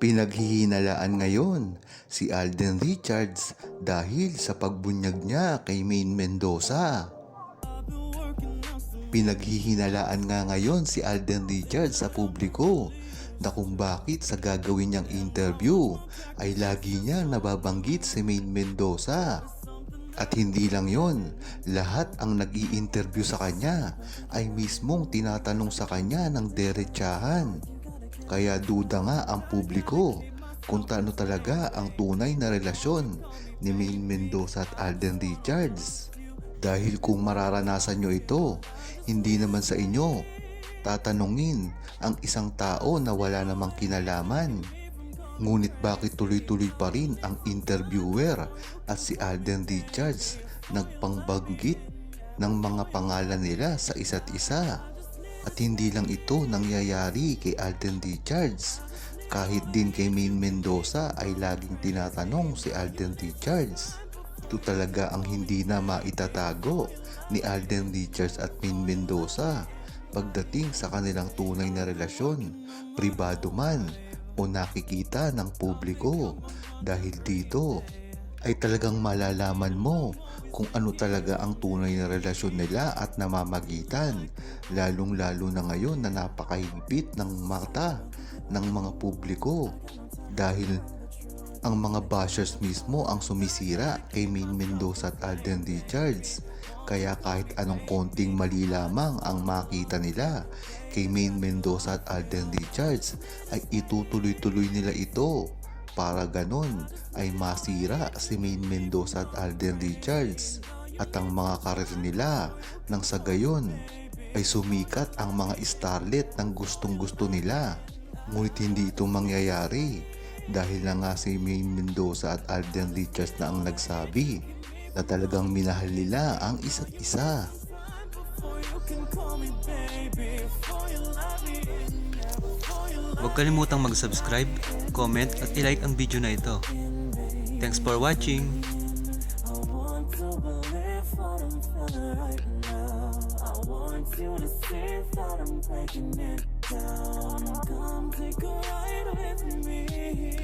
Pinaghihinalaan ngayon si Alden Richards dahil sa pagbunyag niya kay Maine Mendoza. Pinaghihinalaan nga ngayon si Alden Richards sa publiko na kung bakit sa gagawin niyang interview ay lagi niyang nababanggit si Maine Mendoza. At hindi lang yon, lahat ang nag interview sa kanya ay mismong tinatanong sa kanya ng derechahan. Kaya duda nga ang publiko kung taano talaga ang tunay na relasyon ni Maine Mendoza at Alden Richards. Dahil kung mararanasan nyo ito, hindi naman sa inyo tatanungin ang isang tao na wala namang kinalaman. Ngunit bakit tuloy-tuloy pa rin ang interviewer at si Alden Richards nagpangbanggit ng mga pangalan nila sa isa't isa? At hindi lang ito nangyayari kay Alden Richards. Kahit din kay Maine Mendoza ay laging tinatanong si Alden Richards. Ito talaga ang hindi na maitatago ni Alden Richards at Maine Mendoza pagdating sa kanilang tunay na relasyon, pribado man o nakikita ng publiko. Dahil dito ay talagang malalaman mo kung ano talaga ang tunay na relasyon nila at namamagitan lalong lalo na ngayon na napakahigpit ng mata ng mga publiko. Dahil ang mga bashers mismo ang sumisira kay Maine Mendoza at Alden Richards. Kaya kahit anong konting mali lamang ang makita nila kay Maine Mendoza at Alden Richards ay itutuloy-tuloy nila ito para ganon ay masira si Maine Mendoza at Alden Richards at ang mga karir nila nang sa gayon ay sumikat ang mga starlet ng gustong gusto nila. Ngunit hindi ito mangyayari dahil na nga si Maine Mendoza at Alden Richards na ang nagsabi na talagang minahal nila ang isa't isa. Huwag kalimutang mag-subscribe, comment at ilike ang video na ito. Thanks for watching! You to see that I'm breaking it down. Come take a ride with me.